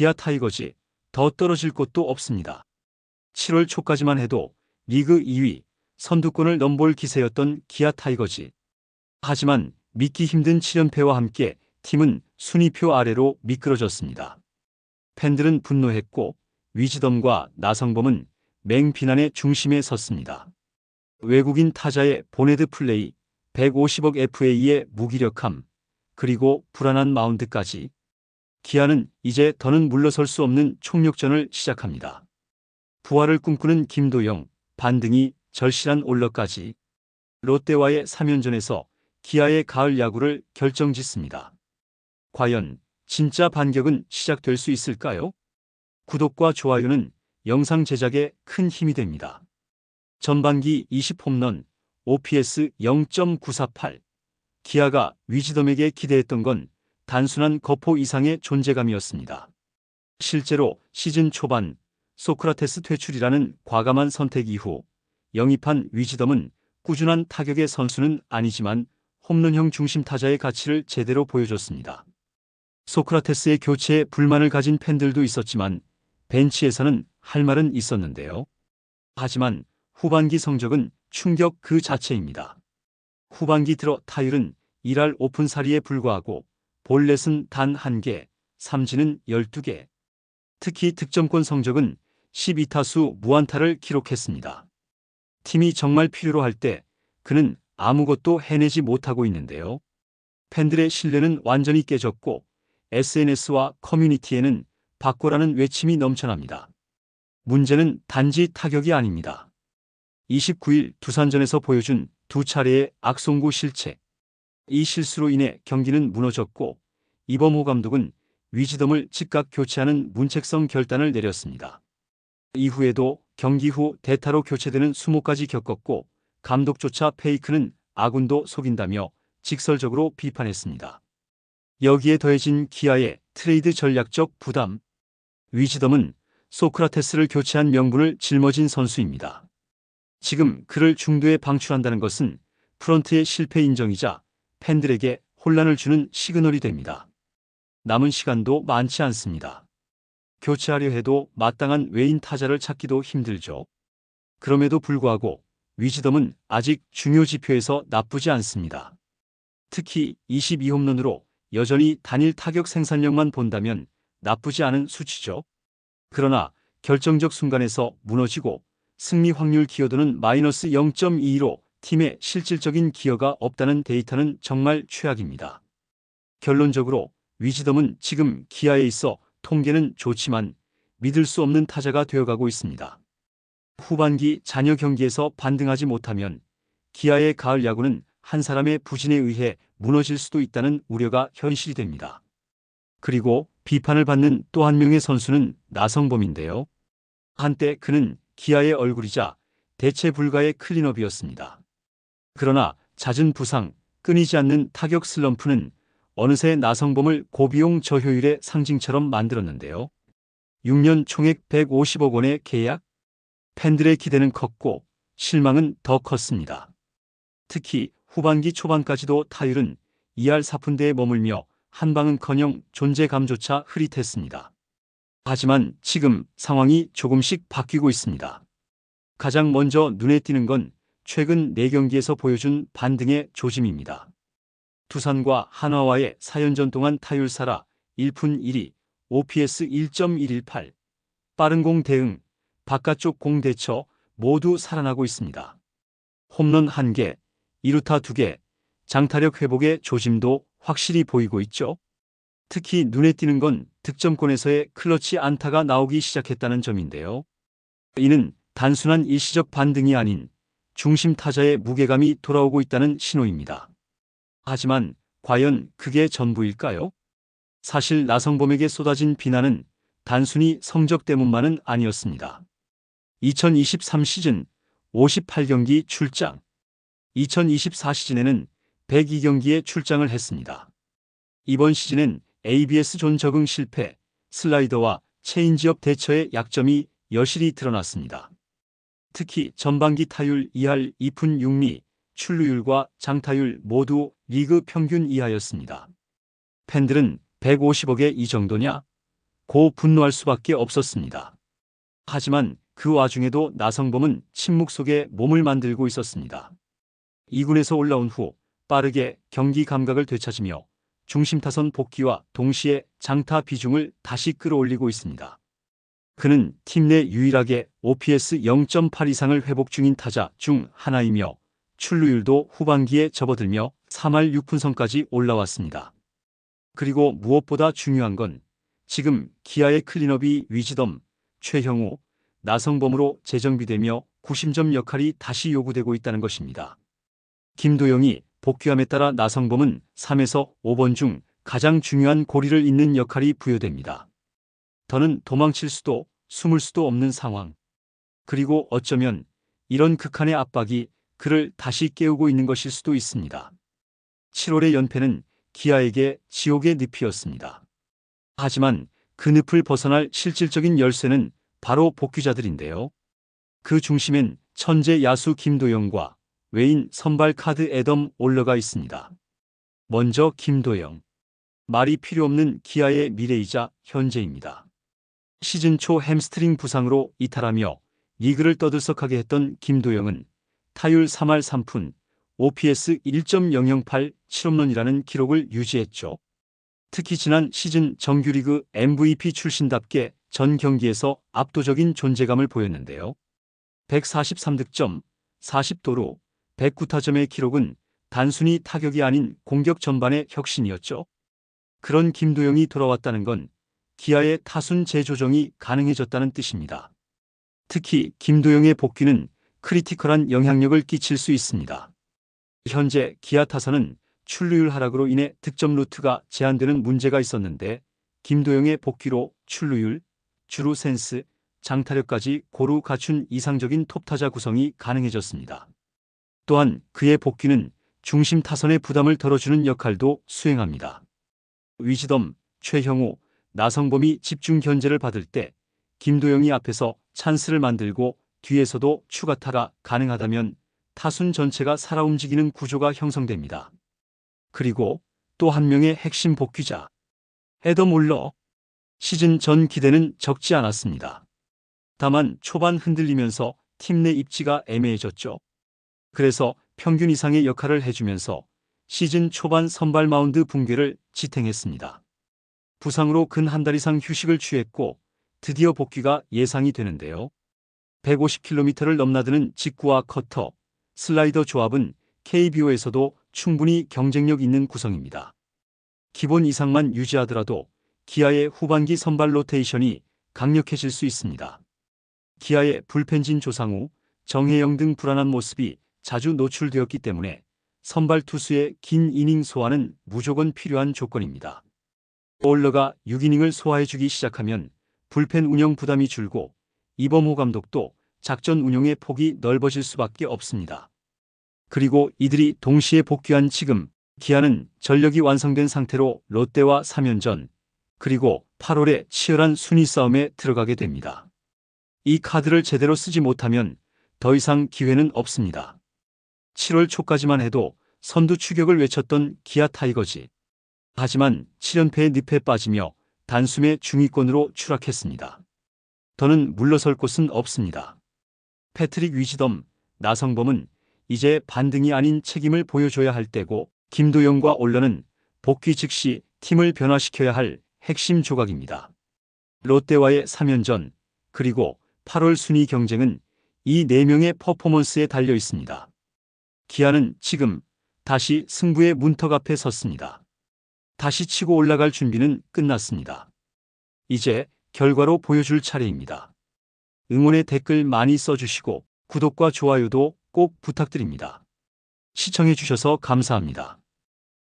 기아 타이거즈 더 떨어질 곳도 없습니다. 7월 초까지만 해도 리그 2위 선두권을 넘볼 기세였던 기아 타이거즈. 하지만 믿기 힘든 7연패와 함께 팀은 순위표 아래로 미끄러졌습니다. 팬들은 분노했고 위즈덤과 나성범은 맹비난의 중심에 섰습니다. 외국인 타자의 보네드 플레이, 150억 FA의 무기력함, 그리고 불안한 마운드까지 기아는 이제 더는 물러설 수 없는 총력전을 시작합니다. 부활을 꿈꾸는 김도영, 반등이 절실한 올러까지 롯데와의 3연전에서 기아의 가을 야구를 결정짓습니다. 과연 진짜 반격은 시작될 수 있을까요? 구독과 좋아요는 영상 제작에 큰 힘이 됩니다. 전반기 20홈런, OPS 0.948. 기아가 위즈덤에게 기대했던 건 단순한 거포 이상의 존재감이었습니다. 실제로 시즌 초반 소크라테스 퇴출이라는 과감한 선택 이후 영입한 위즈덤은 꾸준한 타격의 선수는 아니지만 홈런형 중심 타자의 가치를 제대로 보여줬습니다. 소크라테스의 교체에 불만을 가진 팬들도 있었지만 벤치에서는 할 말은 있었는데요. 하지만 후반기 성적은 충격 그 자체입니다. 후반기 들어 타율은 1할 오픈 사리에 불과하고 볼넷은 단 1개, 삼진은 12개. 특히 득점권 성적은 12타수 무안타를 기록했습니다. 팀이 정말 필요로 할 때 그는 아무것도 해내지 못하고 있는데요. 팬들의 신뢰는 완전히 깨졌고 SNS와 커뮤니티에는 바꿔라는 외침이 넘쳐납니다. 문제는 단지 타격이 아닙니다. 29일 두산전에서 보여준 두 차례의 악송구 실책. 이 실수로 인해 경기는 무너졌고 이범호 감독은 위즈덤을 즉각 교체하는 문책성 결단을 내렸습니다. 이후에도 경기 후 대타로 교체되는 수모까지 겪었고 감독조차 페이크는 아군도 속인다며 직설적으로 비판했습니다. 여기에 더해진 기아의 트레이드 전략적 부담. 위즈덤은 소크라테스를 교체한 명분을 짊어진 선수입니다. 지금 그를 중도에 방출한다는 것은 프런트의 실패 인정이자 팬들에게 혼란을 주는 시그널이 됩니다. 남은 시간도 많지 않습니다. 교체하려 해도 마땅한 외인 타자를 찾기도 힘들죠. 그럼에도 불구하고 위즈덤은 아직 중요 지표에서 나쁘지 않습니다. 특히 22홈런으로 여전히 단일 타격 생산력만 본다면 나쁘지 않은 수치죠. 그러나 결정적 순간에서 무너지고 승리 확률 기여도는 마이너스 0.22로 팀의 실질적인 기여가 없다는 데이터는 정말 최악입니다. 결론적으로 위즈덤은 지금 기아에 있어 통계는 좋지만 믿을 수 없는 타자가 되어가고 있습니다. 후반기 잔여 경기에서 반등하지 못하면 기아의 가을 야구는 한 사람의 부진에 의해 무너질 수도 있다는 우려가 현실이 됩니다. 그리고 비판을 받는 또 한 명의 선수는 나성범인데요. 한때 그는 기아의 얼굴이자 대체 불가의 클린업이었습니다. 그러나 잦은 부상, 끊이지 않는 타격 슬럼프는 어느새 나성범을 고비용 저효율의 상징처럼 만들었는데요. 6년 총액 150억 원의 계약? 팬들의 기대는 컸고 실망은 더 컸습니다. 특히 후반기 초반까지도 타율은 2할 4푼대에 머물며 한방은커녕 존재감조차 흐릿했습니다. 하지만 지금 상황이 조금씩 바뀌고 있습니다. 가장 먼저 눈에 띄는 건 최근 4경기에서 보여준 반등의 조짐입니다. 두산과 한화와의 4연전 동안 타율사라 1푼 1위, OPS 1.118, 빠른 공 대응, 바깥쪽 공 대처 모두 살아나고 있습니다. 홈런 1개, 2루타 2개, 장타력 회복의 조짐도 확실히 보이고 있죠. 특히 눈에 띄는 건 득점권에서의 클러치 안타가 나오기 시작했다는 점인데요. 이는 단순한 일시적 반등이 아닌 중심 타자의 무게감이 돌아오고 있다는 신호입니다. 하지만 과연 그게 전부일까요? 사실 나성범에게 쏟아진 비난은 단순히 성적 때문만은 아니었습니다. 2023 시즌 58경기 출장, 2024 시즌에는 102경기에 출장을 했습니다. 이번 시즌엔 ABS 존 적응 실패, 슬라이더와 체인지업 대처의 약점이 여실히 드러났습니다. 특히 전반기 타율 2할 2푼 6리, 출루율과 장타율 모두 리그 평균 이하였습니다. 팬들은 150억에 이 정도냐? 고 분노할 수밖에 없었습니다. 하지만 그 와중에도 나성범은 침묵 속에 몸을 만들고 있었습니다. 2군에서 올라온 후 빠르게 경기 감각을 되찾으며 중심 타선 복귀와 동시에 장타 비중을 다시 끌어올리고 있습니다. 그는 팀 내 유일하게 OPS 0.8 이상을 회복 중인 타자 중 하나이며 출루율도 후반기에 접어들며 3할 6푼선까지 올라왔습니다. 그리고 무엇보다 중요한 건 지금 기아의 클린업이 위지덤, 최형우, 나성범으로 재정비되며 구심점 역할이 다시 요구되고 있다는 것입니다. 김도영이 복귀함에 따라 나성범은 3에서 5번 중 가장 중요한 고리를 잇는 역할이 부여됩니다. 더는 도망칠 수도 숨을 수도 없는 상황. 그리고 어쩌면 이런 극한의 압박이 그를 다시 깨우고 있는 것일 수도 있습니다. 7월의 연패는 기아에게 지옥의 늪이었습니다. 하지만 그 늪을 벗어날 실질적인 열쇠는 바로 복귀자들인데요. 그 중심엔 천재 야수 김도영과 외인 선발 카드 애덤 올러가 있습니다. 먼저 김도영. 말이 필요 없는 기아의 미래이자 현재입니다. 시즌 초 햄스트링 부상으로 이탈하며 리그를 떠들썩하게 했던 김도영은 타율 3할 3푼, OPS 1.008 7홈런이라는 기록을 유지했죠. 특히 지난 시즌 정규리그 MVP 출신답게 전 경기에서 압도적인 존재감을 보였는데요. 143득점, 40도루, 109타점의 기록은 단순히 타격이 아닌 공격 전반의 혁신이었죠. 그런 김도영이 돌아왔다는 건 기아의 타순 재조정이 가능해졌다는 뜻입니다. 특히 김도영의 복귀는 크리티컬한 영향력을 끼칠 수 있습니다. 현재 기아 타선은 출루율 하락으로 인해 득점 루트가 제한되는 문제가 있었는데 김도영의 복귀로 출루율, 주루 센스, 장타력까지 고루 갖춘 이상적인 톱타자 구성이 가능해졌습니다. 또한 그의 복귀는 중심 타선의 부담을 덜어주는 역할도 수행합니다. 위지덤, 최형우, 나성범이 집중 견제를 받을 때 김도영이 앞에서 찬스를 만들고 뒤에서도 추가 타가 가능하다면 타순 전체가 살아 움직이는 구조가 형성됩니다. 그리고 또 한 명의 핵심 복귀자. 에더 몰러. 시즌 전 기대는 적지 않았습니다. 다만 초반 흔들리면서 팀 내 입지가 애매해졌죠. 그래서 평균 이상의 역할을 해주면서 시즌 초반 선발 마운드 붕괴를 지탱했습니다. 부상으로 근 한 달 이상 휴식을 취했고 드디어 복귀가 예상이 되는데요. 150km를 넘나드는 직구와 커터, 슬라이더 조합은 KBO에서도 충분히 경쟁력 있는 구성입니다. 기본 이상만 유지하더라도 기아의 후반기 선발 로테이션이 강력해질 수 있습니다. 기아의 불펜진 조상우, 정혜영 등 불안한 모습이 자주 노출되었기 때문에 선발 투수의 긴 이닝 소화는 무조건 필요한 조건입니다. 올러가 6이닝을 소화해주기 시작하면 불펜 운영 부담이 줄고 이범호 감독도 작전 운용의 폭이 넓어질 수밖에 없습니다. 그리고 이들이 동시에 복귀한 지금 기아는 전력이 완성된 상태로 롯데와 3연전 그리고 8월에 치열한 순위 싸움에 들어가게 됩니다. 이 카드를 제대로 쓰지 못하면 더 이상 기회는 없습니다. 7월 초까지만 해도 선두 추격을 외쳤던 기아 타이거즈. 하지만 7연패의 늪에 빠지며 단숨에 중위권으로 추락했습니다. 더는 물러설 곳은 없습니다. 패트릭 위지덤, 나성범은 이제 반등이 아닌 책임을 보여줘야 할 때고 김도영과 올러는 복귀 즉시 팀을 변화시켜야 할 핵심 조각입니다. 롯데와의 3연전 그리고 8월 순위 경쟁은 이 4명의 퍼포먼스에 달려 있습니다. 기아는 지금 다시 승부의 문턱 앞에 섰습니다. 다시 치고 올라갈 준비는 끝났습니다. 이제 결과로 보여줄 차례입니다. 응원의 댓글 많이 써주시고 구독과 좋아요도 꼭 부탁드립니다. 시청해주셔서 감사합니다.